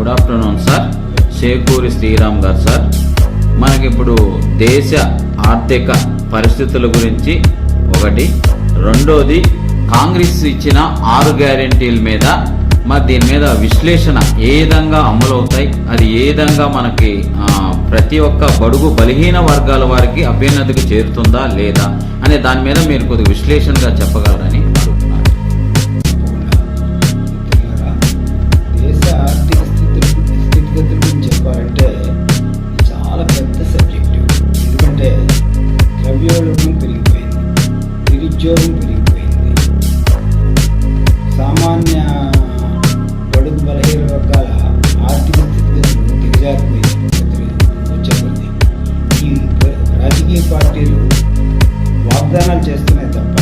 Good afternoon sir Shekuri Sriram గారు sir మనకిప్పుడు దేశ ఆర్థిక పరిస్థితుల గురించి ఒకటి. రెండోది కాంగ్రెస్ ఇచ్చిన ఆరు గ్యారెంటీల మీద మరి దీని మీద విశ్లేషణ ఏ విధంగా అమలవుతాయి? అది ఏ విధంగా మనకి ప్రతి ఒక్క బడుగు బలహీన వర్గాల వారికి అభ్యున్నతికి చేరుతుందా లేదా అనే దాని మీద మీరు కొద్దిగా విశ్లేషణగా చెప్పగలరని నిరుద్యోగం పెరిగిపోయింది సామాన్య బడుగు బలహీన వర్గాల ఆర్థిక స్థితిగతులు దిగజారిపోయింది వచ్చేది ఈ రాజకీయ పార్టీలు వాగ్దానాలు చేస్తున్నాయి తప్ప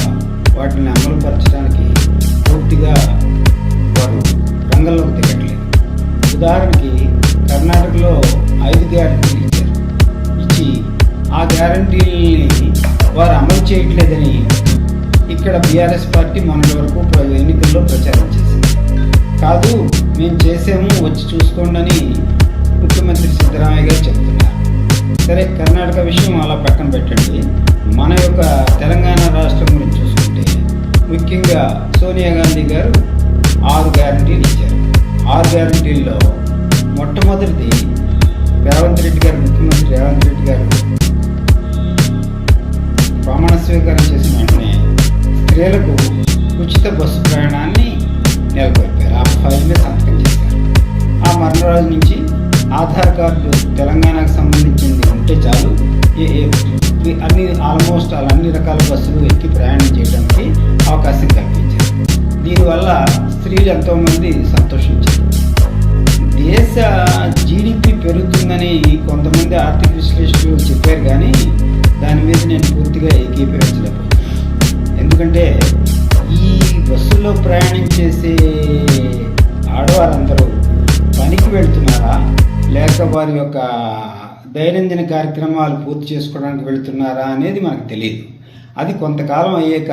వాటిని అమలుపరచడానికి పూర్తిగా వారు రంగంలోకి దిగట్లేదు ఉదాహరణకి కర్ణాటకలో ఐదు గ్యారెంటీలు ఇచ్చారు ఇచ్చి ఆ గ్యారంటీలని వారు అమలు చేయట్లేదని ఇక్కడ బీఆర్ఎస్ పార్టీ మొన్నటి వరకు ఎన్నికల్లో ప్రచారం చేసింది. కాదు మేము చేసాము వచ్చి చూసుకోండి అని ముఖ్యమంత్రి సిద్ధరామయ్య గారు చెప్తున్నారు. సరే కర్ణాటక విషయం అలా పక్కన పెట్టండి. మన యొక్క తెలంగాణ రాష్ట్రం గురించి చూసుకుంటే ముఖ్యంగా సోనియా గాంధీ గారు ఆరు గ్యారంటీలు ఇచ్చారు. ఆరు గ్యారంటీల్లో మొట్టమొదటిది రేవంత్ రెడ్డి గారు ముఖ్యమంత్రి రేవంత్ రెడ్డి గారు ప్రమాణ స్వీకారం చేసిన వెంటనే స్త్రీలకు ఉచిత బస్సు ప్రయాణాన్ని నెలకొల్పారు. ఆ ఫైల్ మీద సంతకం చేశారు. ఆ మరణరాజు నుంచి ఆధార్ కార్డు తెలంగాణకు సంబంధించింది ఉంటే చాలు. అన్ని ఆల్మోస్ట్ అలా అన్ని రకాల బస్సులు ఎక్కి ప్రయాణం చేయడానికి అవకాశం కల్పించారు. దీనివల్ల స్త్రీలు ఎంతోమంది సంతోషించారు. దేశ జీడిపి పెరుగుతుందని కొంతమంది ఆర్థిక విశ్లేషకులు చెప్పారు కానీ దాని మీద నేను పూర్తిగా ఏకీభవించలేకపోతున్నాను ఎందుకంటే ఈ బస్సులో ప్రయాణం చేసే ఆడవారందరూ పనికి వెళ్తున్నారా? లేక వారి యొక్క దైనందిన కార్యక్రమాలు పూర్తి చేసుకోవడానికి వెళ్తున్నారా అనేది మనకు తెలియదు అది కొంతకాలం అయ్యాక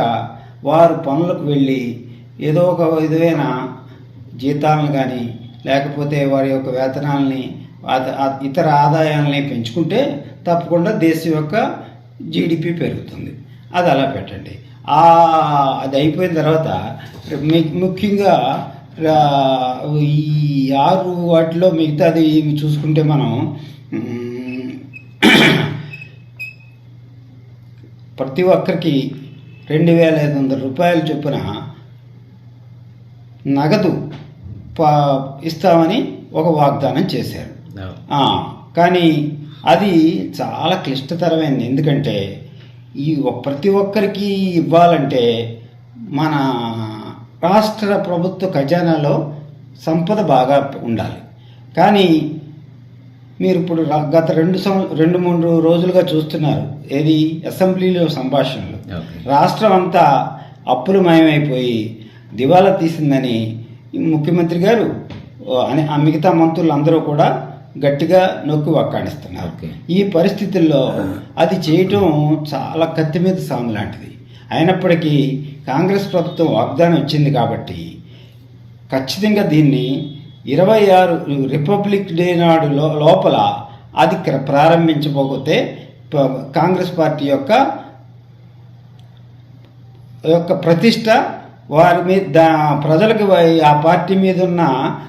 వారు పనులకు వెళ్ళి ఏదో ఒక విధమైన జీతాలను కానీ లేకపోతే వారి యొక్క వేతనాలని ఇతర ఆదాయాలని పెంచుకుంటే తప్పకుండా దేశం యొక్క జీడిపి పెరుగుతుంది. అది అలా పెట్టండి. అది అయిపోయిన తర్వాత ముఖ్యంగా ఈ ఆరు వాటిలో మిగతాది చూసుకుంటే మనం ప్రతి ఒక్కరికి రెండు వేల ఐదు వందల రూపాయల చొప్పున నగదు ఇస్తామని ఒక వాగ్దానం చేశారు. కానీ అది చాలా క్లిష్టతరమైనది ఎందుకంటే ఈ ప్రతి ఒక్కరికి ఇవ్వాలంటే మన రాష్ట్ర ప్రభుత్వ ఖజానాలో సంపద బాగా ఉండాలి. కానీ మీరు ఇప్పుడు గత రెండు సం రెండు మూడు రోజులుగా చూస్తున్నారు. ఏది? అసెంబ్లీలో సంభాషణలు. రాష్ట్రం అంతా అప్పులు మయమైపోయి దివాలా తీసిందని ముఖ్యమంత్రి గారు మిగతా మంత్రులు అందరూ కూడా గట్టిగా నొక్కి వక్కాణిస్తున్నారు ఓకే. ఈ పరిస్థితుల్లో అది చేయటం చాలా కత్తి మీద సాము లాంటిది. అయినప్పటికీ కాంగ్రెస్ ప్రభుత్వం వాగ్దానం ఇచ్చింది కాబట్టి ఖచ్చితంగా దీన్ని ఇరవై ఆరు రిపబ్లిక్ డే నాడు లోపల అది ప్రారంభించబోతే కాంగ్రెస్ పార్టీ యొక్క యొక్క ప్రతిష్ట వారి మీద ప్రజలకు ఆ పార్టీ మీద ఉన్న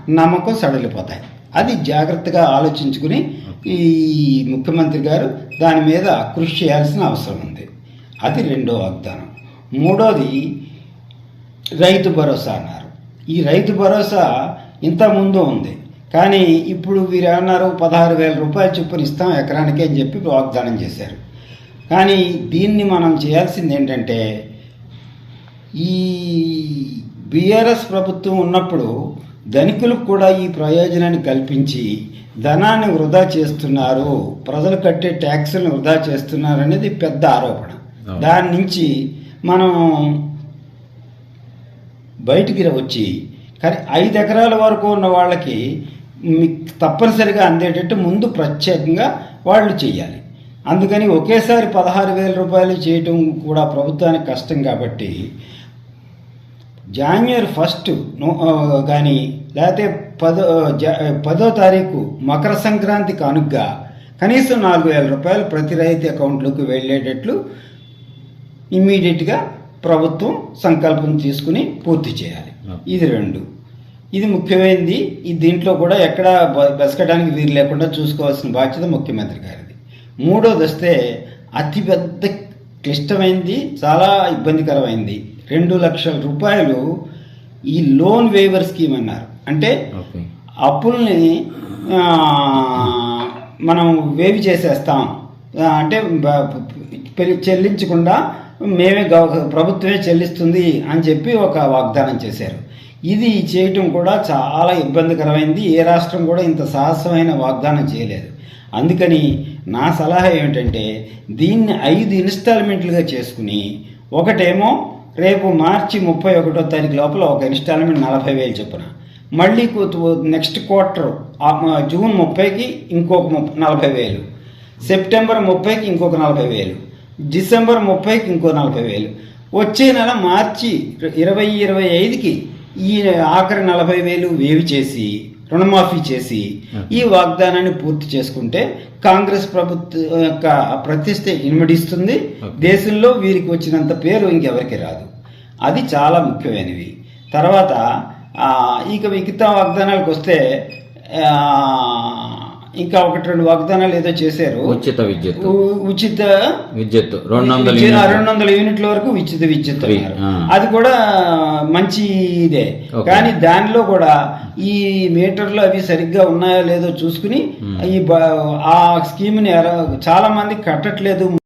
నమ్మకం సడలిపోతాయి. అది జాగ్రత్తగా ఆలోచించుకుని ఈ ముఖ్యమంత్రి గారు దాని మీద కృషి చేయాల్సిన అవసరం ఉంది. అది రెండో వాగ్దానం. మూడోది రైతు భరోసా అన్నారు. ఈ రైతు భరోసా ఇంత ముందు ఉంది. కానీ ఇప్పుడు వీరు ఏమన్నారు? పదహారు వేల రూపాయలు చొప్పున ఇస్తాం ఎకరానికి అని చెప్పి వాగ్దానం చేశారు. కానీ దీన్ని మనం చేయాల్సింది ఏంటంటే ఈ బీఆర్ఎస్ ప్రభుత్వం ఉన్నప్పుడు ధనికులకు కూడా ఈ ప్రయోజనాన్ని కల్పించి ధనాన్ని వృధా చేస్తున్నారు. ప్రజలు కట్టే ట్యాక్సులను వృధా చేస్తున్నారు అనేది పెద్ద ఆరోపణ. దాని నుంచి మనం బయటికి వచ్చి కానీ ఐదు ఎకరాల వరకు ఉన్న వాళ్ళకి తప్పనిసరిగా అందేటట్టు ముందు ప్రత్యేకంగా వాళ్ళు చేయాలి. అందుకని ఒకేసారి పదహారు వేల రూపాయలు చేయటం కూడా ప్రభుత్వానికి కష్టం కాబట్టి జాన్యువరి ఫస్ట్ కానీ లేకపోతే పదో జ- పదో తారీఖు మకర సంక్రాంతి కానుకగా కనీసం నాలుగు వేల రూపాయలు ప్రతి రైతు అకౌంట్లోకి వెళ్ళేటట్లు ఇమ్మీడియట్గా ప్రభుత్వం సంకల్పం తీసుకుని పూర్తి చేయాలి. ఇది రెండు. ఇది ముఖ్యమైనది ఈ దీంట్లో కూడా ఎక్కడ బెసకడానికి వీలు లేకుండా చూసుకోవాల్సిన బాధ్యత ముఖ్యమంత్రి గారిది. మూడోది వస్తే అతిపెద్ద క్లిష్టమైంది చాలా ఇబ్బందికరమైంది. రెండు లక్షల రూపాయలు ఈ లోన్ వేవర్ స్కీమ్ అన్నారు. అంటే అప్పుల్ని మనం వేవి చేసేస్తాం. అంటే చెల్లించకుండా మేమే గవ- ప్రభుత్వమే చెల్లిస్తుంది అని చెప్పి ఒక వాగ్దానం చేశారు. ఇది చేయటం కూడా చాలా ఇబ్బందికరమైంది. ఏ రాష్ట్రం కూడా ఇంత సాహసమైన వాగ్దానం చేయలేదు. అందుకని నా సలహా ఏమిటంటే దీన్ని ఐదు ఇన్స్టాల్మెంట్లుగా చేసుకుని ఒకటేమో రేపు మార్చి ముప్పై ఒకటో తారీఖు లోపల ఒక ఇన్స్టాల్మెంట్ నలభై వేలు చొప్పున. మళ్ళీ నెక్స్ట్ క్వార్టర్ జూన్ ముప్పైకి ఇంకొక నలభై వేలు. సెప్టెంబర్ ముప్పైకి ఇంకొక నలభై వేలు. డిసెంబర్ ముప్పైకి ఇంకో నలభై వేలు. వచ్చే నెల మార్చి ఇరవై ఇరవై ఐదుకి ఈ ఆఖరి నలభై వేలు వేవి చేసి రుణమాఫీ చేసి ఈ వాగ్దానాన్ని పూర్తి చేసుకుంటే కాంగ్రెస్ ప్రభుత్వం యొక్క ప్రతిష్ట ఇనుమడిస్తుంది. దేశంలో వీరికి వచ్చినంత పేరు ఇంకెవరికి రాదు. అది చాలా ముఖ్యమైనవి. తర్వాత ఇక మిగతా వాగ్దానాలకు వస్తే ఇంకా ఒకటి రెండు వాగ్దానాలు ఏదో చేశారు. ఉచిత విద్యుత్. ఉచిత విద్యుత్. రెండు వందల. రెండు వందల యూనిట్ల వరకు ఉచిత విద్యుత్. అది కూడా మంచి ఇదే. కానీ దానిలో కూడా ఈ మీటర్లు అవి సరిగ్గా ఉన్నాయో లేదో చూసుకుని ఈ ఆ స్కీమ్ని చాలా మంది కట్టట్లేదు.